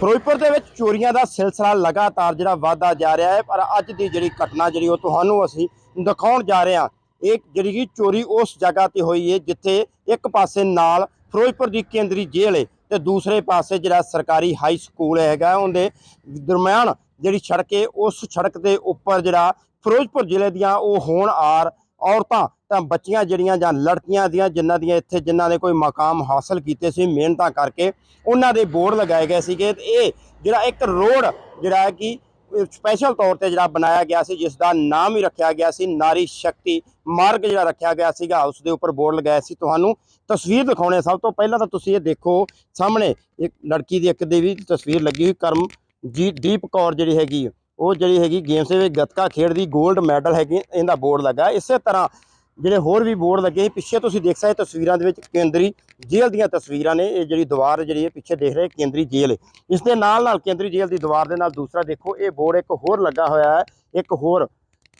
ਫਿਰੋਜ਼ਪੁਰ ਦੇ ਵਿੱਚ ਚੋਰੀਆਂ ਦਾ ਸਿਲਸਿਲਾ ਲਗਾਤਾਰ ਜਿਹੜਾ ਵਧਦਾ ਜਾ ਰਿਹਾ ਹੈ, ਪਰ ਅੱਜ ਦੀ ਜਿਹੜੀ ਘਟਨਾ ਜਿਹੜੀ ਉਹ ਤੁਹਾਨੂੰ ਅਸੀਂ ਦਿਖਾਉਣ ਜਾ ਰਹੇ ਹਾਂ। ਇਹ ਜਿਹੜੀ ਕਿ ਚੋਰੀ ਉਸ ਜਗ੍ਹਾ ਤੇ ਹੋਈ ਹੈ, ਜਿੱਥੇ ਇੱਕ ਪਾਸੇ ਨਾਲ ਫਿਰੋਜ਼ਪੁਰ ਦੀ ਕੇਂਦਰੀ ਜੇਲ੍ਹ ਹੈ ਤੇ ਦੂਸਰੇ ਪਾਸੇ ਜਿਹੜਾ ਸਰਕਾਰੀ ਹਾਈ ਸਕੂਲ ਹੈਗਾ, ਉਹਦੇ ਦਰਮਿਆਨ ਜਿਹੜੀ ਸੜਕ ਹੈ, ਉਸ ਸੜਕ ਦੇ ਉੱਪਰ ਜਿਹੜਾ ਫਿਰੋਜ਼ਪੁਰ ਜ਼ਿਲ੍ਹੇ ਦੀਆਂ ਉਹ ਹੋਣ ਆਰ ਔਰਤਾਂ ਤਾਂ ਬੱਚੀਆਂ ਜਿਹੜੀਆਂ ਜਾਂ ਲੜਕੀਆਂ ਦੀਆਂ ਜਿਨ੍ਹਾਂ ਦੀਆਂ ਇੱਥੇ ਜਿਨ੍ਹਾਂ ਨੇ ਕੋਈ ਮਕਾਮ ਹਾਸਲ ਕੀਤੇ ਸੀ ਮਿਹਨਤਾਂ ਕਰਕੇ, ਉਹਨਾਂ ਦੇ ਬੋਰਡ ਲਗਾਏ ਗਏ ਸੀਗੇ ਤੇ ਇਹ ਜਿਹੜਾ ਇੱਕ ਰੋਡ ਜਿਹੜਾ ਹੈ ਕਿ ਸਪੈਸ਼ਲ ਤੌਰ ਤੇ ਜਿਹੜਾ ਬਣਾਇਆ ਗਿਆ ਸੀ, ਜਿਸ ਦਾ ਨਾਮ ਹੀ ਰੱਖਿਆ ਗਿਆ ਸੀ ਨਾਰੀ ਸ਼ਕਤੀ ਮਾਰਗ ਜਿਹੜਾ ਰੱਖਿਆ ਗਿਆ ਸੀਗਾ, ਉਸ ਦੇ ਉੱਪਰ ਬੋਰਡ ਲਗਾਇਆ ਸੀ। ਤੁਹਾਨੂੰ ਤਸਵੀਰ ਦਿਖਾਉਣੇ ਸਭ ਤੋਂ ਪਹਿਲਾਂ ਤਾਂ ਤੁਸੀਂ ਇਹ ਦੇਖੋ, ਸਾਹਮਣੇ ਇੱਕ ਲੜਕੀ ਦੀ ਇੱਕ ਦੀ ਵੀ ਤਸਵੀਰ ਲੱਗੀ ਹੋਈ ਕਰਮ ਜੀ ਦੀਪ ਕੌਰ ਜਿਹੜੀ ਹੈਗੀ ਉਹ ਜਿਹੜੀ ਹੈਗੀ ਗੇਮਸ ਦੇ ਵਿੱਚ ਗੱਤਕਾ ਖੇਡਦੀ 골ਡ ਮੈਡਲ ਹੈਗੀ, ਇਹਦਾ ਬੋਰਡ ਲੱਗਾ। ਇਸੇ ਤਰ੍ਹਾਂ ਜਿਹੜੇ ਹੋਰ ਵੀ ਬੋਰਡ ਲੱਗੇ ਪਿੱਛੇ ਤੁਸੀਂ ਦੇਖ ਸਕਦੇ ਤਸਵੀਰਾਂ ਦੇ ਵਿੱਚ ਕੇਂਦਰੀ ਜੇਲ੍ਹ ਦੀਆਂ ਤਸਵੀਰਾਂ ਨੇ। ਇਹ ਜਿਹੜੀ ਦੀਵਾਰ ਜਿਹੜੀ ਹੈ, ਪਿੱਛੇ ਦੇਖ ਰਹੇ ਕੇਂਦਰੀ ਜੇਲ੍ਹ ਇਸ ਦੇ ਨਾਲ ਨਾਲ ਕੇਂਦਰੀ ਜੇਲ੍ਹ ਦੀ ਦੀਵਾਰ ਦੇ ਨਾਲ ਦੂਸਰਾ ਦੇਖੋ, ਇਹ ਬੋਰਡ ਇੱਕ ਹੋਰ ਲੱਗਾ ਹੋਇਆ ਹੈ। ਇੱਕ ਹੋਰ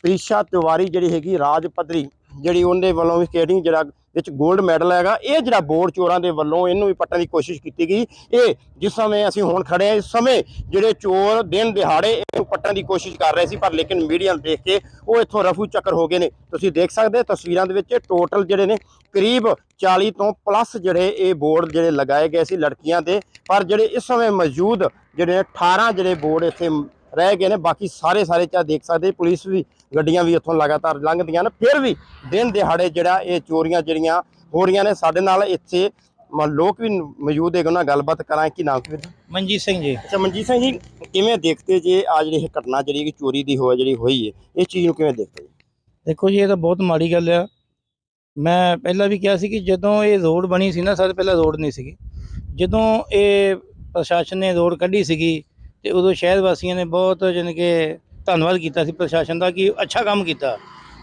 ਪ੍ਰੀਸ਼ਾ ਤਿਵਾਰੀ ਜਿਹੜੀ ਹੈਗੀ, ਰਾਜ ਪੱਧਰੀ, ਜਿਹੜੀ ਉਹਦੇ ਵੱਲੋਂ ਵੀ ਸਕੇਟਿੰਗ ਜਿਹੜਾ ਵਿੱਚ 골ਡ ਮੈਡਲ ਹੈਗਾ। ਇਹ ਜਿਹੜਾ ਬੋਰਡ ਚੋਰਾਂ ਦੇ ਵੱਲੋਂ ਇਹਨੂੰ ਵੀ ਪੱਟਣ ਦੀ ਕੋਸ਼ਿਸ਼ ਕੀਤੀ ਗਈ। ਇਹ ਜਿਸ ਸਮੇਂ ਅਸੀਂ ਹੁਣ ਖੜੇ ਹਾਂ, ਇਸ ਸਮੇਂ ਜਿਹੜੇ ਚੋਰ ਦਿਨ ਦਿਹਾੜੇ ਇਹਨੂੰ ਪੱਟਣ ਦੀ ਕੋਸ਼ਿਸ਼ ਕਰ ਰਹੇ ਸੀ, ਪਰ ਲੇਕਿਨ ਮੀਡੀਆ ਨੂੰ ਦੇਖ ਕੇ ਉਹ ਇੱਥੋਂ ਰਫੂ ਚੱਕਰ ਹੋ ਗਏ ਨੇ। ਤੁਸੀਂ ਦੇਖ ਸਕਦੇ ਹੋ, ਤਸਵੀਰਾਂ ਦੇ ਵਿੱਚ ਟੋਟਲ ਜਿਹੜੇ ਨੇ, ਕਰੀਬ 40 ਤੋਂ ਪਲੱਸ ਜਿਹੜੇ ਇਹ ਬੋਰਡ ਜਿਹੜੇ ਲਗਾਏ ਗਏ ਸੀ ਲੜਕੀਆਂ ਦੇ। ਪਰ ਜਿਹੜੇ ਇਸ ਸਮੇਂ ਮੌਜੂਦ ਜਿਹੜੇ ਨੇ 18 ਜਿਹੜੇ ਬੋਰਡ ਇੱਥੇ ਰਹਿ ਗਏ ਨੇ ਬਾਕੀ ਸਾਰੇ ਸਾਰੇ ਚਾ ਦੇਖ ਸਕਦੇ ਪੁਲਿਸ ਵੀ ਗੱਡੀਆਂ ਵੀ ਇੱਥੋਂ ਲਗਾਤਾਰ ਲੰਘਦੀਆਂ ਨੇ ਫਿਰ ਵੀ ਦਿਨ ਦਿਹਾੜੇ ਜਿਹੜਾ ਇਹ ਚੋਰੀਆਂ ਜਿਹੜੀਆਂ ਹੋ ਰਹੀਆਂ ਨੇ ਸਾਡੇ ਨਾਲ ਇੱਥੇ ਲੋਕ ਵੀ ਮੌਜੂਦ ਹੈਗੇ ਉਹਨਾਂ ਗੱਲਬਾਤ ਕਰਾਂ ਕੀ ਨਾਮ ਕੀ? ਮਨਜੀਤ ਸਿੰਘ ਜੀ। ਅੱਛਾ ਮਨਜੀਤ ਸਿੰਘ ਜੀ ਕਿਵੇਂ ਦੇਖਦੇ ਜੇ ਆ ਜਿਹੜੀ ਇਹ ਘਟਨਾ ਜਿਹੜੀ ਕਿ ਚੋਰੀ ਦੀ ਹੋਇਆ ਜਿਹੜੀ ਹੋਈ ਹੈ ਇਹ ਚੀਜ਼ ਨੂੰ ਕਿਵੇਂ ਦੇਖਦੇ ਜੀ? ਦੇਖੋ ਜੀ ਇਹ ਤਾਂ ਬਹੁਤ ਮਾੜੀ ਗੱਲ ਆ। ਮੈਂ ਪਹਿਲਾਂ ਵੀ ਕਿਹਾ ਸੀ ਕਿ ਜਦੋਂ ਇਹ ਰੋਡ ਬਣੀ ਸੀ ਨਾ ਸਾਡੇ ਪਹਿਲਾਂ ਰੋਡ ਨਹੀਂ ਸੀਗੀ। ਜਦੋਂ ਇਹ ਪ੍ਰਸ਼ਾਸਨ ਨੇ ਰੋਡ ਕੱਢੀ ਸੀਗੀ ਤੇ ਉਦੋਂ ਸ਼ਹਿਰ ਵਾਸੀਆਂ ਨੇ ਬਹੁਤ ਜਾਣੀ ਕਿ ਧੰਨਵਾਦ ਕੀਤਾ ਸੀ ਪ੍ਰਸ਼ਾਸਨ ਦਾ ਕਿ ਅੱਛਾ ਕੰਮ ਕੀਤਾ।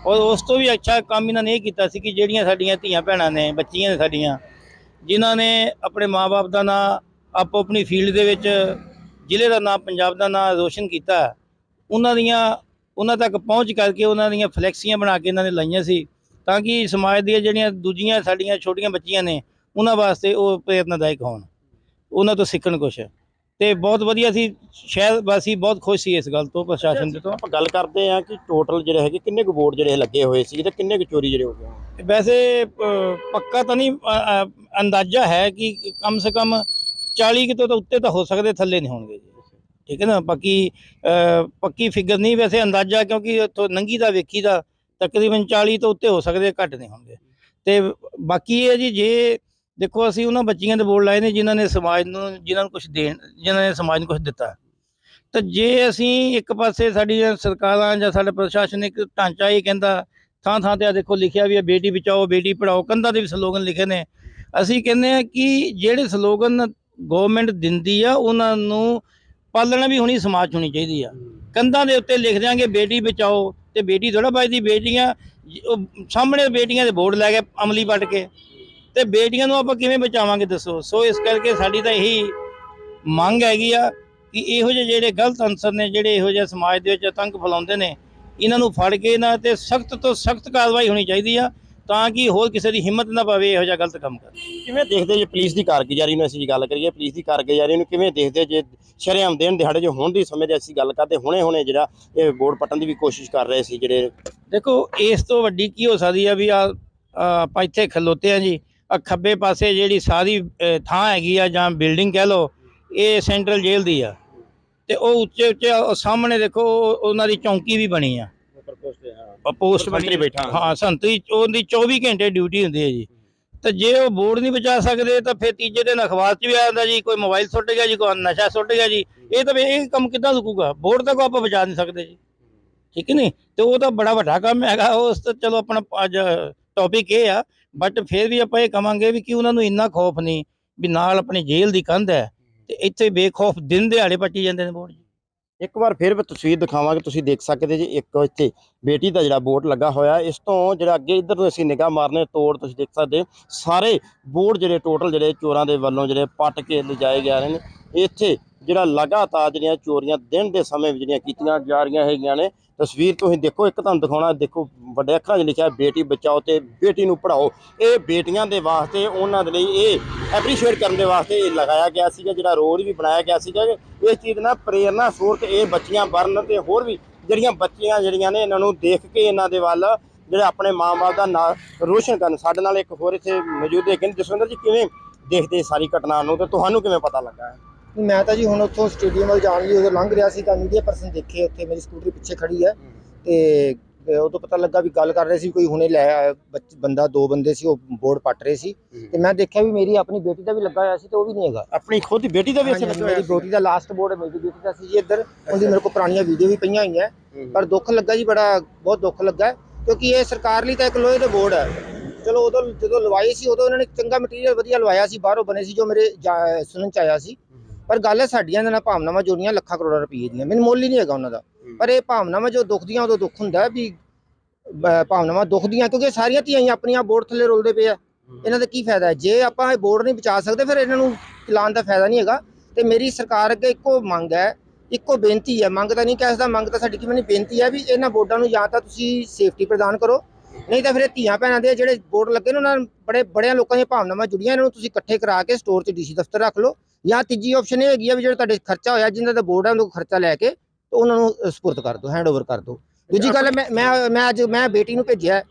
ਔਰ ਉਸ ਤੋਂ ਵੀ ਅੱਛਾ ਕੰਮ ਇਹਨਾਂ ਨੇ ਇਹ ਕੀਤਾ ਸੀ ਕਿ ਜਿਹੜੀਆਂ ਸਾਡੀਆਂ ਧੀਆਂ ਭੈਣਾਂ ਨੇ, ਬੱਚੀਆਂ ਨੇ ਸਾਡੀਆਂ, ਜਿਨ੍ਹਾਂ ਨੇ ਆਪਣੇ ਮਾਪੇ ਦਾ ਨਾਂ ਆਪੋ ਆਪਣੀ ਫੀਲਡ ਦੇ ਵਿੱਚ ਜ਼ਿਲ੍ਹੇ ਦਾ ਨਾਂ, ਪੰਜਾਬ ਦਾ ਨਾਂ ਰੋਸ਼ਨ ਕੀਤਾ। ਉਹਨਾਂ ਦੀਆਂ, ਉਹਨਾਂ ਤੱਕ ਪਹੁੰਚ ਕਰਕੇ ਉਹਨਾਂ ਦੀਆਂ ਫਲੈਕਸੀਆਂ ਬਣਾ ਕੇ ਇਹਨਾਂ ਨੇ ਲਾਈਆਂ ਸੀ ਤਾਂ ਕਿ ਸਮਾਜ ਦੀਆਂ ਜਿਹੜੀਆਂ ਦੂਜੀਆਂ, ਸਾਡੀਆਂ ਛੋਟੀਆਂ ਬੱਚੀਆਂ ਨੇ, ਉਹਨਾਂ ਵਾਸਤੇ ਉਹ ਪ੍ਰੇਰਨਾਦਾਇਕ ਹੋਣ। ਉਹਨਾਂ ਤੋਂ ਸਿੱਖਣ ਕੁਛ। ਤੇ ਬਹੁਤ ਵਧੀਆ ਸੀ ਸ਼ਹਿਰ ਵਾਸੀ ਬਹੁਤ ਖੁਸ਼ ਸੀ ਇਸ ਗੱਲ ਤੋਂ ਪ੍ਰਸ਼ਾਸਨ ਦੇ ਤੋਂ। ਆਪਾਂ ਗੱਲ ਕਰਦੇ ਆ ਕਿ ਟੋਟਲ ਜਿਹੜੇ ਹੈਗੇ ਕਿੰਨੇ ਕੁ ਬੋਰਡ ਜਿਹੜੇ ਲੱਗੇ ਹੋਏ ਸੀ ਤੇ ਕਿੰਨੇ ਕੁ ਚੋਰੀ ਜਿਹੜੇ ਹੋ ਗਏ? ਵੈਸੇ ਪੱਕਾ ਤਾਂ ਨਹੀਂ ਅੰਦਾਜ਼ਾ ਹੈ ਕਿ ਕਮ ਸੇ ਕਮ 40 ਕਿਤੋਂ ਤਾਂ ਉੱਤੇ ਤਾਂ ਹੋ ਸਕਦੇ ਥੱਲੇ ਨਹੀਂ ਹੋਣਗੇ ਜੀ। ਠੀਕ ਹੈ ਨਾ? ਬਾਕੀ ਅ, ਪੱਕੀ ਫਿਗਰ ਨਹੀਂ ਵੈਸੇ ਅੰਦਾਜ਼ਾ ਕਿਉਂਕਿ ਉੱਥੋਂ ਨੰਗੀ ਦਾ ਵੇਖੀ ਦਾ ਤਕਰੀਬਨ 40 ਤੋਂ ਉੱਤੇ ਹੋ ਸਕਦੇ ਘੱਟ ਨਹੀਂ ਹੋਣਗੇ। ਤੇ ਬਾਕੀ ਇਹ ਜੀ ਜੇ ਦੇਖੋ, ਅਸੀਂ ਉਹਨਾਂ ਬੱਚੀਆਂ ਦੇ ਬੋਲ ਲਾਏ ਨੇ ਜਿਨ੍ਹਾਂ ਨੇ ਸਮਾਜ ਨੂੰ, ਜਿਨ੍ਹਾਂ ਨੂੰ ਕੁਝ ਦੇਣ, ਜਿਨ੍ਹਾਂ ਨੇ ਸਮਾਜ ਨੂੰ ਕੁਝ ਦਿੱਤਾ। ਤਾਂ ਜੇ ਅਸੀਂ ਇੱਕ ਪਾਸੇ ਸਾਡੀਆਂ ਸਰਕਾਰਾਂ ਜਾਂ ਸਾਡਾ ਪ੍ਰਸ਼ਾਸਨਿਕ ਢਾਂਚਾ ਇਹ ਕਹਿੰਦਾ, ਥਾਂ ਥਾਂ ਤੇ ਆ ਦੇਖੋ, ਲਿਖਿਆ ਵੀ ਹੈ ਬੇਟੀ ਬਚਾਓ, ਬੇਟੀ ਪੜਾਓ ਕੰਧਾਂ ਦੇ ਵੀ ਸਲੋਗਨ ਲਿਖੇ ਨੇ। ਅਸੀਂ ਕਹਿੰਦੇ ਆ ਕਿ ਜਿਹੜੇ ਸਲੋਗਨ ਗਵਰਨਮੈਂਟ ਦਿੰਦੀ ਆ, ਉਹਨਾਂ ਨੂੰ ਪਾਲਣਾ ਵੀ ਹੋਣੀ, ਸਮਾਜ 'ਚ ਹੋਣੀ ਚਾਹੀਦੀ ਆ। ਕੰਧਾਂ ਦੇ ਉੱਤੇ ਲਿਖ ਦਿਆਂਗੇ, ਬੇਟੀ ਬਚਾਓ, ਤੇ ਬੇਟੀ ਥੋੜਾ ਬਚਦੀ ਬੇਟੀਆਂ, ਉਹ ਸਾਹਮਣੇ ਬੇਟੀਆਂ ਦੇ ਬੋਰਡ ਲੈ ਕੇ ਅਮਲੀ ਪੱਟ ਕੇ। ਤੇ ਬੇਟੀਆਂ ਨੂੰ ਆਪਾਂ ਕਿਵੇਂ ਬਚਾਵਾਂਗੇ ਦੱਸੋ? ਸੋ ਇਸ ਕਰਕੇ ਸਾਡੀ ਤਾਂ ਇਹੀ ਮੰਗ ਹੈਗੀ ਆ ਕਿ ਇਹੋ ਜਿਹੇ ਜਿਹੜੇ ਗਲਤ ਅਨਸਰ ਨੇ ਜਿਹੜੇ ਇਹੋ ਜਿਹੇ ਸਮਾਜ ਦੇ ਵਿੱਚ ਆਤੰਕ ਫੈਲਾਉਂਦੇ ਨੇ ਇਹਨਾਂ ਨੂੰ ਫੜ ਕੇ ਇਹਨਾਂ ਤੇ ਸਖਤ ਤੋਂ ਸਖਤ ਕਾਰਵਾਈ ਹੋਣੀ ਚਾਹੀਦੀ ਆ ਤਾਂ ਕਿ ਹੋਰ ਕਿਸੇ ਦੀ ਹਿੰਮਤ ਨਾ ਪਵੇ ਇਹੋ ਜਿਹਾ ਗਲਤ ਕੰਮ ਕਰਨ। ਕਿਵੇਂ ਦੇਖਦੇ ਜੇ ਪੁਲਿਸ ਦੀ ਕਾਰਗੁਜ਼ਾਰੀ ਨੂੰ ਅਸੀਂ ਜੇ ਗੱਲ ਕਰੀਏ ਪੁਲਿਸ ਦੀ ਕਾਰਗੁਜ਼ਾਰੀ ਨੂੰ ਕਿਵੇਂ ਦੇਖਦੇ ਜੇ ਸ਼ਰੇਆਮ ਦੇਣ ਦਿਹਾੜੇ ਜੋ ਹੁਣ ਦੀ ਸਮੇਂ ਦੇ ਅਸੀਂ ਗੱਲ ਕਰਦੇ ਹੁਣੇ ਹੁਣੇ ਜਿਹੜਾ ਇਹ ਬੋਰਡ ਪੱਟਣ ਦੀ ਵੀ ਕੋਸ਼ਿਸ਼ ਕਰ ਰਹੇ ਸੀ ਜਿਹੜੇ ਦੇਖੋ ਇਸ ਤੋਂ ਵੱਡੀ ਕੀ ਹੋ ਸਕਦੀ ਆ ਵੀ ਆ ਆਪਾਂ ਇੱਥੇ ਖਲੋਤੇ ਆ ਜੀ ਖੱਬੇ ਪਾਸੇ ਜਿਹੜੀ ਸਾਰੀ ਥਾਂ ਹੈਗੀ ਆ ਜਾਂ ਬਿਲਡਿੰਗ ਕਹਿ ਲਓ ਇਹ ਸੈਂਟਰਲ ਜੇਲ੍ਹ ਦੀ ਆ। ਤੇ ਉਹ ਉੱਚੇ ਉੱਚੇ ਸਾਹਮਣੇ ਦੇਖੋ ਉਹ- ਉਹਨਾਂ ਦੀ ਚੌਂਕੀ ਵੀ ਬਣੀ ਆ। ਪੋਸਟ ਮੰਤਰੀ ਬੈਠਾ। ਹਾਂ ਸੰਤਰੀ ਉਹਦੀ 24 ਘੰਟੇ ਡਿਊਟੀ ਹੁੰਦੀ ਹੈ ਜੀ। ਤੇ ਜੇ ਉਹ ਬੋਰਡ ਨਹੀਂ ਬਚਾ ਸਕਦੇ ਤਾਂ ਫਿਰ ਤੀਜੇ ਦਿਨ ਅਖਬਾਰ 'ਚ ਵੀ ਆ ਜਾਂਦਾ ਜੀ ਕੋਈ ਮੋਬਾਈਲ ਸੁੱਟ ਗਿਆ ਜੀ ਕੋਈ ਨਸ਼ਾ ਸੁੱਟ ਗਿਆ ਜੀ। ਇਹ ਤਾਂ ਇਹ ਕੰਮ ਕਿੱਦਾਂ ਰੁਕੂਗਾ? ਬੋਰਡ ਤਾਂ ਕੋ ਆਪਾਂ ਬਚਾ ਨਹੀਂ ਸਕਦੇ ਜੀ। ਠੀਕ ਨਹੀਂ? ਤੇ ਉਹ ਤਾਂ ਬੜਾ ਵੱਡਾ ਕੰਮ ਹੈਗਾ ਉਸ ਤੇ ਚਲੋ ਆਪਣਾ ਅੱਜ ਟੌਪਿਕ ਇਹ ਆ ਬਟ ਫਿਰ ਵੀ ਆਪਾਂ ਇਹ ਕਵਾਂਗੇ ਵੀ ਕਿ ਉਹਨਾਂ ਨੂੰ ਇੰਨਾ ਖੌਫ ਨਹੀਂ ਵੀ ਨਾਲ ਆਪਣੀ ਜੇਲ੍ਹ ਦੀ ਕੰਧ ਹੈ ਤੇ ਇੱਥੇ ਬੇਖੌਫ ਦਿਨ ਦਿਹਾੜੇ ਪੱਟੀ ਜਾਂਦੇ ਨੇ ਬੋਰਡ ਜੀ। ਇੱਕ ਵਾਰ ਫਿਰ ਮੈਂ ਤਸਵੀਰ ਦਿਖਾਵਾਂਗੇ, ਤੁਸੀਂ ਦੇਖ ਸਕਦੇ ਜੀ ਇੱਕ ਇੱਥੇ ਬੇਟੀ ਦਾ ਜਿਹੜਾ ਬੋਰਡ ਲੱਗਾ ਹੋਇਆ, ਇਸ ਤੋਂ ਜਿਹੜਾ ਅੱਗੇ ਇੱਧਰ ਨੂੰ ਅਸੀਂ ਨਿਗਾਹ ਮਾਰਨੇ ਤੋੜ ਤੁਸੀਂ ਦੇਖ ਸਕਦੇ ਸਾਰੇ ਬੋਰਡ ਜਿਹੜੇ ਟੋਟਲ ਜਿਹੜੇ ਚੋਰਾਂ ਦੇ ਵੱਲੋਂ ਜਿਹੜੇ ਪੱਟ ਕੇ ਲਿਜਾਏ ਜਾ ਰਹੇ ਨੇ, ਇੱਥੇ ਜਿਹੜਾ ਲਗਾਤਾਰ ਜਿਹੜੀਆਂ ਚੋਰੀਆਂ ਦਿਨ ਦੇ ਸਮੇਂ ਵਿੱਚ ਜਿਹੜੀਆਂ ਕੀਤੀਆਂ ਜਾ ਰਹੀਆਂ ਹੈਗੀਆਂ ਨੇ, ਤਸਵੀਰ ਤੁਸੀਂ ਦੇਖੋ, ਇੱਕ ਤੁਹਾਨੂੰ ਦਿਖਾਉਣਾ, ਦੇਖੋ, ਵੱਡੇ ਅੱਖਰਾਂ 'ਚ ਲਿਖਿਆ ਬੇਟੀ ਬਚਾਓ ਤੇ ਬੇਟੀ ਨੂੰ ਪੜਾਓ ਇਹ ਬੇਟੀਆਂ ਦੇ ਵਾਸਤੇ, ਉਹਨਾਂ ਦੇ ਲਈ ਇਹ ਐਪਰੀਸ਼ੀਏਟ ਕਰਨ ਦੇ ਵਾਸਤੇ ਇਹ ਲਗਾਇਆ ਗਿਆ ਸੀਗਾ, ਜਿਹੜਾ ਰੋਡ ਵੀ ਬਣਾਇਆ ਗਿਆ ਸੀਗਾ। ਕਿ ਇਸ ਚੀਜ਼ ਨਾਲ ਪ੍ਰੇਰਨਾ ਸਰੋਤ ਇਹ ਬੱਚੀਆਂ ਬਣਨ ਤੇ ਹੋਰ ਵੀ ਜਿਹੜੀਆਂ ਬੱਚੀਆਂ ਜਿਹੜੀਆਂ ਨੇ, ਇਹਨਾਂ ਨੂੰ ਦੇਖ ਕੇ ਇਹਨਾਂ ਦੇ ਵੱਲ ਜਿਹੜੇ ਆਪਣੇ ਮਾਂ-ਬਾਪ ਦਾ ਨਾਂ ਰੋਸ਼ਨ ਕਰਨ। ਸਾਡੇ ਨਾਲ ਇੱਕ ਹੋਰ ਇੱਥੇ ਮੌਜੂਦ ਹੈ ਕਿ ਜਸਵਿੰਦਰ ਜੀ, ਕਿਵੇਂ ਦੇਖਦੇ ਇਹ ਸਾਰੀ ਘਟਨਾ ਨੂੰ ਤੇ ਤੁਹਾਨੂੰ ਕਿਵੇਂ ਪਤਾ ਲੱਗਾ? ਹੈ ਮੈਂ ਤਾਂ ਜੀ ਹੁਣ ਉੱਥੋਂ ਸਟੇਡੀਅਮ ਵੱਲ ਜਾਣ ਲਈ ਉਦੋਂ ਲੰਘ ਰਿਹਾ ਸੀ ਤਾਂ ਮੀਡੀਆ ਪਰਸਨ ਦੇਖੇ ਉੱਥੇ ਮੇਰੀ ਸਕੂਟਰੀ ਪਿੱਛੇ ਖੜੀ ਹੈ। ਤੇ ਉਦੋਂ ਪਤਾ ਲੱਗਾ ਵੀ ਗੱਲ ਕਰ ਰਹੇ ਸੀ ਕੋਈ ਹੁਣੇ ਲੈ ਆਇਆ ਬੰਦਾ ਦੋ ਬੰਦੇ ਸੀ ਉਹ ਬੋਰਡ ਪੱਟ ਰਹੇ ਸੀ। ਤੇ ਮੈਂ ਦੇਖਿਆ ਵੀ ਮੇਰੀ ਆਪਣੀ ਬੇਟੀ ਦਾ ਵੀ ਲੱਗਾ ਹੋਇਆ ਸੀ ਤੇ ਉਹ ਵੀ ਨਹੀਂ ਹੈਗਾ। ਆਪਣੀ ਖੁਦ ਦੀ ਬੇਟੀ ਦਾ ਵੀ ਹਾਂਜੀ, ਲੱਗਿਆ ਮੇਰੀ ਬੇਟੀ ਦਾ ਲਾਸਟ ਬੋਰਡ ਮੇਰੀ ਬੇਟੀ ਦਾ ਸੀ ਜੀ ਇੱਧਰ। ਉਹਦੀ ਮੇਰੇ ਕੋਲ ਪੁਰਾਣੀਆਂ ਵੀਡੀਓ ਵੀ ਪਈਆਂ ਹੋਈਆਂ। ਪਰ ਦੁੱਖ ਲੱਗਾ ਜੀ ਬੜਾ ਬਹੁਤ ਦੁੱਖ ਲੱਗਾ। ਕਿਉਂਕਿ ਇਹ ਸਰਕਾਰ ਲਈ ਤਾਂ ਇੱਕ ਲੋਹੇ ਦਾ ਬੋਰਡ ਹੈ। ਚਲੋ ਉਦੋਂ ਜਦੋਂ ਲਵਾਏ ਸੀ ਉਦੋਂ ਉਹਨਾਂ ਨੇ ਚੰਗਾ ਮਟੀਰੀਅਲ ਵਧੀਆ ਲਵਾਇਆ ਸੀ ਬਾਹਰੋਂ ਬਣੇ ਸੀ ਜੋ ਮੇਰੇ ਸੁਣਨ ਚ ਆਇਆ ਸੀ। ਪਰ ਗੱਲ ਹੈ ਸਾਡੀਆਂ ਦੇ ਨਾਲ ਭਾਵਨਾਵਾਂ ਜੁੜੀਆਂ ਲੱਖਾਂ ਕਰੋੜਾਂ ਰੁਪਏ ਦੀਆਂ। ਮੈਨੂੰ ਮੁੱਲ ਹੀ ਨਹੀਂ ਹੈਗਾ ਉਹਨਾਂ ਦਾ। ਪਰ ਇਹ ਭਾਵਨਾਵਾਂ ਜੋ ਦੁਖਦੀਆਂ ਉਦੋਂ ਦੁੱਖ ਹੁੰਦਾ ਵੀ ਭਾਵਨਾਵਾਂ ਦੁਖਦੀਆਂ ਕਿਉਂਕਿ ਸਾਰੀਆਂ ਧੀਆਂ ਆਪਣੀਆਂ ਬੋਰਡ ਥੱਲੇ ਰੁਲਦੇ ਪਏ ਆ। ਇਹਨਾਂ ਦਾ ਕੀ ਫਾਇਦਾ ਹੈ? ਜੇ ਆਪਾਂ ਇਹ ਬੋਰਡ ਨਹੀਂ ਬਚਾ ਸਕਦੇ ਫਿਰ ਇਹਨਾਂ ਨੂੰ ਚਲਾਉਣ ਦਾ ਫਾਇਦਾ ਨਹੀਂ ਹੈਗਾ। ਤੇ ਮੇਰੀ ਸਰਕਾਰ ਅੱਗੇ ਇੱਕੋ ਮੰਗ ਹੈ ਇੱਕੋ ਬੇਨਤੀ ਹੈ। ਮੰਗ ਤਾਂ ਨਹੀਂ ਕਹਿ ਸਕਦਾ ਮੰਗ ਤਾਂ ਸਾਡੀ ਕਿ ਮੈਨੂੰ ਬੇਨਤੀ ਹੈ ਵੀ ਇਹਨਾਂ ਬੋਰਡਾਂ ਨੂੰ ਜਾਂ ਤਾਂ ਤੁਸੀਂ ਸੇਫਟੀ ਪ੍ਰਦਾਨ ਕਰੋ ਨਹੀਂ ਤਾਂ ਫਿਰ ਇਹ ਧੀਆਂ ਭੈਣਾਂ ਦੇ ਜਿਹੜੇ ਬੋਰਡ ਲੱਗੇ ਨੇ, ਉਹਨਾਂ ਨਾਲ ਬੜੇ ਬੜਿਆਂ ਲੋਕਾਂ ਦੀਆਂ ਭਾਵਨਾਵਾਂ ਜੁੜੀਆਂ ਇਹਨਾਂ ਨੂੰ ਤੁਸੀਂ ਇਕੱਠੇ ਕਰਾ ਕੇ ਸਟੋਰ 'ਚ ਡੀਸੀ ਦਫ਼ਤਰ ਰੱਖ ਲਓ। ਜਾਂ ਤੀਜੀ ਆਪਸ਼ਨ ਇਹ ਹੈਗੀ ਆ ਵੀ ਜਿਹੜਾ ਤੁਹਾਡੇ ਖਰਚਾ ਹੋਇਆ, ਜਿੰਨਾਂ ਦਾ ਬੋਰਡ ਹੈ ਉਹਨਾਂ ਨੂੰ ਖਰਚਾ ਲੈ ਕੇ ਤੇ ਉਹਨਾਂ ਨੂੰ ਸਪੁਰਦ ਕਰ ਦਿਓ ਹੈਂਡਓਵਰ ਕਰ ਦਿਓ। ਦੂਜੀ ਗੱਲ ਮੈਂ ਮੈਂ ਮੈਂ ਅੱਜ, ਮੈਂ ਬੇਟੀ ਨੂੰ ਭੇਜਿਆ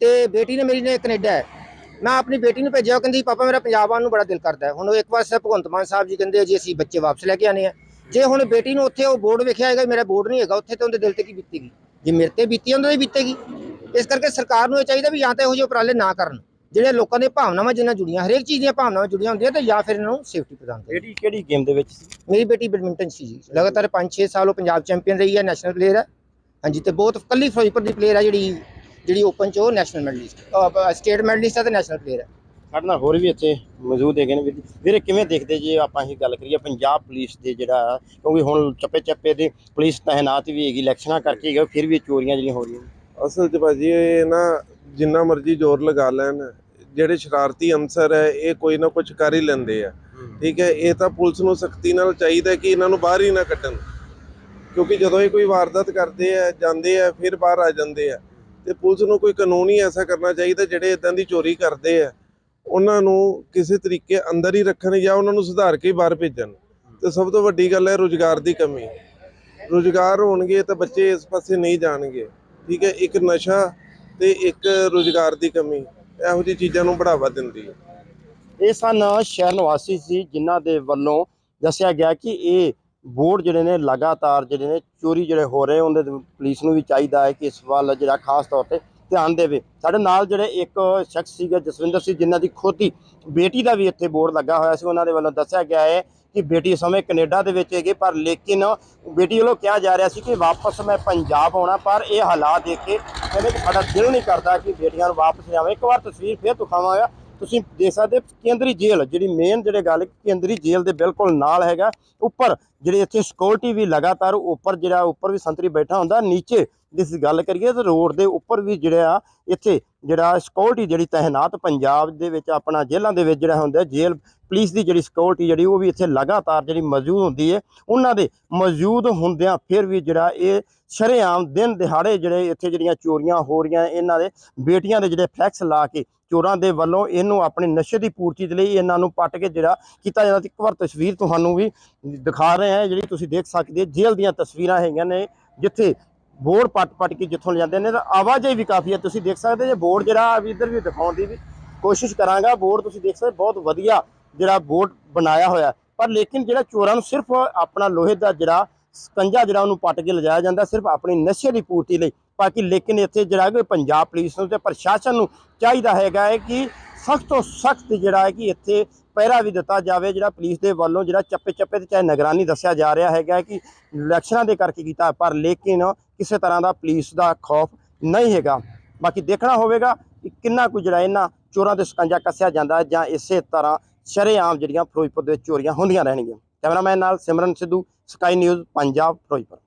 ਤੇ ਬੇਟੀ ਨੇ ਮੇਰੀ ਨੇ ਕੈਨੇਡਾ ਹੈ। ਮੈਂ ਆਪਣੀ ਬੇਟੀ ਨੂੰ ਭੇਜਿਆ ਕਹਿੰਦੀ, ਪਾਪਾ, ਮੇਰਾ ਪੰਜਾਬ ਆਉਣ ਨੂੰ ਬੜਾ ਦਿਲ ਕਰਦਾ ਹੁਣ ਉਹ ਇੱਕ ਪਾਸੇ ਭਗਵੰਤ ਮਾਨ ਸਾਹਿਬ ਜੀ ਕਹਿੰਦੇ ਆ, ਜੀ, ਅਸੀਂ ਬੱਚੇ ਵਾਪਸ ਲੈ ਕੇ ਆਨੇ ਆ। ਜੇ ਹੁਣ ਬੇਟੀ ਨੂੰ ਉੱਥੇ ਉਹ ਬੋਰਡ ਵੇਖਿਆ ਹੈਗਾ ਮੇਰਾ ਬੋਰਡ ਨਹੀਂ ਹੈਗਾ, ਉੱਥੇ ਤੇ ਉਹਦੇ ਦਿਲ ਤੇ ਕੀ ਬੀਤੇਗੀ? ਜੇ ਮੇਰੇ ਤੇ ਬੀਤੀ ਉਹਨਾਂ ਦੀ ਬੀਤੇਗੀ। ਇਸ ਕਰਕੇ ਸਰਕਾਰ ਨੂੰ ਇਹ ਚਾਹੀਦਾ ਵੀ ਜਾਂ ਤਾਂ ਇਹੋ ਜਿਹੇ ਉਪਰਾਲੇ ਨਾ ਕਰਨ। ਜਿਹੜੇ ਲੋਕਾਂ ਦੇ ਭਾਵਨਾਵਾਂ ਜਿੰਨਾਂ ਜੁੜੀਆਂ ਹਰੇਕ ਚੀਜ਼ ਦੀਆਂ ਭਾਵਨਾਵਾਂ ਜੁੜੀਆਂ ਹੁੰਦੀਆਂ ਤੇ ਜਾਂ ਫਿਰ ਇਹਨਾਂ ਨੂੰ ਸੇਫਟੀ ਪ੍ਰਦਾਨ ਕਰਨ। ਕਿਹੜੀ ਕਿਹੜੀ ਗੇਮ ਦੇ ਵਿੱਚ ਸੀ? ਮੇਰੀ ਬੇਟੀ ਬੈਡਮਿੰਟਨ ਸੀ ਜੀ। ਲਗਾਤਾਰ 5-6 ਸਾਲ ਉਹ ਪੰਜਾਬ ਚੈਂਪੀਅਨ ਰਹੀ ਹੈ ਨੈਸ਼ਨਲ ਪਲੇਅਰ ਹੈ। ਹਾਂਜੀ ਤੇ ਬਹੁਤ ਕੱਲੀ ਫਿਰੋਜ਼ਪੁਰ ਦੀ ਪਲੇਅਰ ਹੈ ਜਿਹੜੀ ਜਿਹੜੀ ਓਪਨ ਚ ਉਹ ਨੈਸ਼ਨਲ ਮੈਡਲਿਸਟ ਸਟੇਟ ਮੈਡਲਿਸਟ ਹੈ ਤੇ ਨੈਸ਼ਨਲ ਪਲੇਅਰ ਹੈ। ਸਾਡੇ ਨਾਲ ਹੋਰ ਵੀ ਇੱਥੇ ਮੌਜੂਦ ਹੈਗੇ ਨੇ ਵੀਰ। ਕਿਵੇਂ ਦੇਖਦੇ ਜੇ ਆਪਾਂ ਇਹ ਗੱਲ ਕਰੀਏ ਪੰਜਾਬ ਪੁਲਿਸ ਦੇ ਜਿਹੜਾ ਕਿਉਂਕਿ ਹੁਣ ਚੱਪੇ ਚੱਪੇ ਦੇ ਪੁਲਿਸ ਤਹਿਨਾਤ ਵੀ ਹੈਗੀ ਇਲੈਕਸ਼ਨਾਂ ਕਰਕੇ ਫਿਰ ਵੀ ਚੋਰੀਆਂ ਜਿਹੜੀਆਂ ਹੋ ਰਹੀਆਂ ਅਸਲ 'ਚ ਭਾਜੀ ਇਹ ਨਾ ਜਿੰਨਾ ਮਰਜ਼ੀ ਜ਼ੋਰ ਲਗਾ ਲੈਣ ਜਿਹੜੇ ਸ਼ਰਾਰਤੀ ਅੰਸਰ ਹੈ ਇਹ ਕੋਈ ਨਾ ਕੁਝ ਕਰ ਹੀ ਲੈਂਦੇ ਆ। ਠੀਕ ਹੈ ਇਹ ਤਾਂ ਪੁਲਿਸ ਨੂੰ ਸਖਤੀ ਨਾਲ ਚਾਹੀਦਾ ਕਿ ਇਹਨਾਂ ਨੂੰ ਬਾਹਰ ਹੀ ਨਾ ਕੱਢਣ। ਕਿਉਂਕਿ ਜਦੋਂ ਇਹ ਕੋਈ ਵਾਰਦਾਤ ਕਰਦੇ ਆ ਜਾਂਦੇ ਆ ਫਿਰ ਬਾਹਰ ਆ ਜਾਂਦੇ ਆ। ਤੇ ਪੁਲਿਸ ਨੂੰ ਕੋਈ ਕਾਨੂੰਨ ਹੀ ਐਸਾ ਕਰਨਾ ਚਾਹੀਦਾ ਜਿਹੜੇ ਇਦਾਂ ਦੀ ਚੋਰੀ ਕਰਦੇ ਆ। ਉਹਨਾਂ ਨੂੰ ਕਿਸੇ ਤਰੀਕੇ ਅੰਦਰ ਹੀ ਰੱਖਣ ਜਾਂ ਉਹਨਾਂ ਨੂੰ ਸੁਧਾਰ ਕੇ ਹੀ ਬਾਹਰ ਭੇਜਣ। ਤੇ ਸਭ ਤੋਂ ਵੱਡੀ ਗੱਲ ਹੈ ਰੁਜ਼ਗਾਰ ਦੀ ਕਮੀ। ਰੁਜ਼ਗਾਰ ਹੋਣਗੇ ਤਾਂ ਬੱਚੇ ਇਸ ਪਾਸੇ ਨਹੀਂ ਜਾਣਗੇ। ਠੀਕ ਹੈ, ਇੱਕ ਨਸ਼ਾ ਤੇ ਇੱਕ ਰੁਜ਼ਗਾਰ ਦੀ ਕਮੀ, ਇਹੋ ਜਿਹੀ ਚੀਜ਼ਾਂ ਨੂੰ ਬੜਾਵਾ ਦਿੰਦੀ ਹੈ। ਇਹ ਸਨ ਸ਼ਹਿਰ ਨਿਵਾਸੀ ਸੀ, ਜਿਨ੍ਹਾਂ ਦੇ ਵੱਲੋਂ ਦੱਸਿਆ ਗਿਆ ਕਿ ਇਹ ਬੋਰਡ ਜਿਹੜੇ ਨੇ ਲਗਾਤਾਰ ਜਿਹੜੇ ਨੇ ਚੋਰੀ ਜਿਹੜੇ ਹੋ ਰਹੇ, ਉਹਦੇ ਤੇ ਪੁਲਿਸ ਨੂੰ ਵੀ ਚਾਹੀਦਾ ਹੈ ਕਿ ਇਸ ਵੱਲ ਜਿਹੜਾ ਖਾਸ ਤੌਰ ਤੇ ਧਿਆਨ ਦੇਵੇ। ਸਾਡੇ ਨਾਲ ਜਿਹੜੇ ਇੱਕ ਸ਼ਖਸ ਸੀਗਾ ਜਸਵਿੰਦਰ ਸਿੰਘ, ਜਿਨ੍ਹਾਂ ਦੀ ਖੋਤੀ ਬੇਟੀ ਦਾ ਵੀ ਇੱਥੇ ਬੋਰਡ ਲੱਗਾ ਹੋਇਆ ਸੀ, ਉਹਨਾਂ ਦੇ ਵੱਲੋਂ ਦੱਸਿਆ ਗਿਆ ਹੈ ਕਿ ਬੇਟੀ ਸਮੇਂ ਕੈਨੇਡਾ ਦੇ ਵਿੱਚ ਹੈਗੀ, ਪਰ ਲੇਕਿਨ ਬੇਟੀ ਵੱਲੋਂ ਕਿਹਾ ਜਾ ਰਿਹਾ ਸੀ ਕਿ ਵਾਪਸ ਮੈਂ ਪੰਜਾਬ ਆਉਣਾ, ਪਰ ਇਹ ਹਾਲਾਤ ਦੇਖ ਕੇ ਕਹਿੰਦੇ ਕਿ ਸਾਡਾ ਦਿਲ ਨਹੀਂ ਕਰਦਾ ਕਿ ਬੇਟੀਆਂ ਨੂੰ ਵਾਪਸ ਲਿਆਵਾਂ। ਇੱਕ ਵਾਰ ਤਸਵੀਰ ਫੇਰ ਦਿਖਾਵਾਂਗਾ। ਤੁਸੀਂ ਦੇਖ ਸਕਦੇ ਕੇਂਦਰੀ ਜੇਲ੍ਹ, ਜਿਹੜੀ ਮੇਨ ਜਿਹੜੇ ਗੱਲ ਕੇਂਦਰੀ ਜੇਲ੍ਹ ਦੇ ਬਿਲਕੁਲ ਨਾਲ ਹੈਗਾ। ਉੱਪਰ ਜਿਹੜੇ ਇੱਥੇ ਸਿਕਿਉਰਿਟੀ ਵੀ ਲਗਾਤਾਰ ਉੱਪਰ ਜਿਹੜਾ, ਉੱਪਰ ਵੀ ਸੰਤਰੀ ਬੈਠਾ ਹੁੰਦਾ, ਨੀਚੇ ਜਿਸ ਗੱਲ ਕਰੀਏ ਤਾਂ ਰੋਡ ਦੇ ਉੱਪਰ ਵੀ ਜਿਹੜਾ ਇੱਥੇ ਜਿਹੜਾ ਸਿਕਿਉਰਿਟੀ ਜਿਹੜੀ ਤਹਿਨਾਤ ਪੰਜਾਬ ਦੇ ਵਿੱਚ ਆਪਣਾ ਜੇਲ੍ਹਾਂ ਦੇ ਵਿੱਚ ਜਿਹੜਾ ਹੁੰਦਾ ਜੇਲ੍ਹ ਪੁਲਿਸ ਦੀ ਜਿਹੜੀ ਸਿਕਿਉਰਿਟੀ ਜਿਹੜੀ ਉਹ ਵੀ ਇੱਥੇ ਲਗਾਤਾਰ ਜਿਹੜੀ ਮੌਜੂਦ ਹੁੰਦੀ ਹੈ। ਉਹਨਾਂ ਦੇ ਮੌਜੂਦ ਹੁੰਦਿਆਂ ਫਿਰ ਵੀ ਜਿਹੜਾ ਇਹ ਸ਼ਰੇਆਮ ਦਿਨ ਦਿਹਾੜੇ ਜਿਹੜੇ ਇੱਥੇ ਜਿਹੜੀਆਂ ਚੋਰੀਆਂ ਹੋ ਰਹੀਆਂ, ਇਹਨਾਂ ਦੇ ਬੇਟੀਆਂ ਦੇ ਜਿਹੜੇ ਫਲੈਕਸ ਲਾ ਕੇ ਚੋਰਾਂ ਦੇ ਵੱਲੋਂ ਇਹਨੂੰ ਆਪਣੇ ਨਸ਼ੇ ਦੀ ਪੂਰਤੀ ਦੇ ਲਈ ਇਹਨਾਂ ਨੂੰ ਪੱਟ ਕੇ ਜਿਹੜਾ ਕੀਤਾ ਜਾਂਦਾ ਇੱਕ ਵਾਰ ਤਸਵੀਰ ਤੁਹਾਨੂੰ ਵੀ ਦਿਖਾ ਰਹੇ ਹਾਂ, ਜਿਹੜੀ ਤੁਸੀਂ ਦੇਖ ਸਕਦੇ ਹੋ, ਜੇਲ੍ਹ ਦੀਆਂ ਤਸਵੀਰਾਂ ਹੈਗੀਆਂ ਨੇ, ਜਿੱਥੇ ਬੋਰਡ ਪੱਟ ਪੱਟ ਕੇ ਜਿੱਥੋਂ ਲਿਜਾਂਦੇ ਨੇ, ਤਾਂ ਆਵਾਜਾਈ ਵੀ ਕਾਫੀ ਹੈ, ਤੁਸੀਂ ਦੇਖ ਸਕਦੇ ਜੇ ਬੋਰਡ ਜਿਹੜਾ ਵੀ ਇੱਧਰ ਵੀ ਦਿਖਾਉਣ ਦੀ ਵੀ ਕੋਸ਼ਿਸ਼ ਕਰਾਂਗਾ, ਬੋਰਡ ਤੁਸੀਂ ਦੇਖ ਸਕਦੇ, ਬਹੁਤ ਵਧੀਆ ਜਿਹੜਾ ਬੋਰਡ ਬਣਾਇਆ ਹੋਇਆ ਪਰ ਲੇਕਿਨ ਜਿਹੜਾ ਚੋਰਾਂ ਨੂੰ ਸਿਰਫ ਆਪਣਾ ਲੋਹੇ ਦਾ ਜਿਹੜਾ ਸਕੰਜਾ ਜਿਹੜਾ ਉਹਨੂੰ ਪੱਟ ਕੇ ਲਿਜਾਇਆ ਜਾਂਦਾ, ਸਿਰਫ ਆਪਣੀ ਨਸ਼ੇ ਦੀ ਪੂਰਤੀ ਲਈ। ਬਾਕੀ ਲੇਕਿਨ ਇੱਥੇ ਜਿਹੜਾ ਕਿ ਪੰਜਾਬ ਪੁਲਿਸ ਨੂੰ ਤੇ ਪ੍ਰਸ਼ਾਸਨ ਨੂੰ ਚਾਹੀਦਾ ਹੈਗਾ ਹੈ ਕਿ ਸਖਤ ਤੋਂ ਸਖਤ ਜਿਹੜਾ ਹੈ ਕਿ ਇੱਥੇ ਪਹਿਰਾ ਵੀ ਦਿੱਤਾ ਜਾਵੇ, ਜਿਹੜਾ ਪੁਲਿਸ ਦੇ ਵੱਲੋਂ ਜਿਹੜਾ ਚੱਪੇ ਚੱਪੇ ਤੇ ਚਾਹੇ ਨਿਗਰਾਨੀ ਦੱਸਿਆ ਜਾ ਰਿਹਾ ਹੈਗਾ ਕਿ ਇਲੈਕਸ਼ਨਾਂ ਦੇ ਕਰਕੇ ਕੀਤਾ, ਪਰ ਲੇਕਿਨ ਕਿਸੇ ਤਰ੍ਹਾਂ ਦਾ ਪੁਲਿਸ ਦਾ ਖੌਫ ਨਹੀਂ ਹੈਗਾ। ਬਾਕੀ ਦੇਖਣਾ ਹੋਵੇਗਾ ਕਿ ਕਿੰਨਾ ਕੁ ਜਿਹੜਾ ਇਹਨਾਂ ਚੋਰਾਂ 'ਤੇ ਸਕੰਜਾ ਕੱਸਿਆ ਜਾਂਦਾ ਜਾਂ ਇਸੇ ਤਰ੍ਹਾਂ ਸ਼ਰੇਆਮ ਜਿਹੜੀਆਂ ਫਿਰੋਜ਼ਪੁਰ ਦੇ ਚੋਰੀਆਂ ਹੁੰਦੀਆਂ ਰਹਿਣਗੀਆਂ। ਕੈਮਰਾਮੈਨ ਨਾਲ ਸਿਮਰਨ ਸਿੱਧੂ, ਸਕਾਈ ਨਿਊਜ਼, ਪੰਜਾਬ ਫਿਰੋਜ਼ਪੁਰ।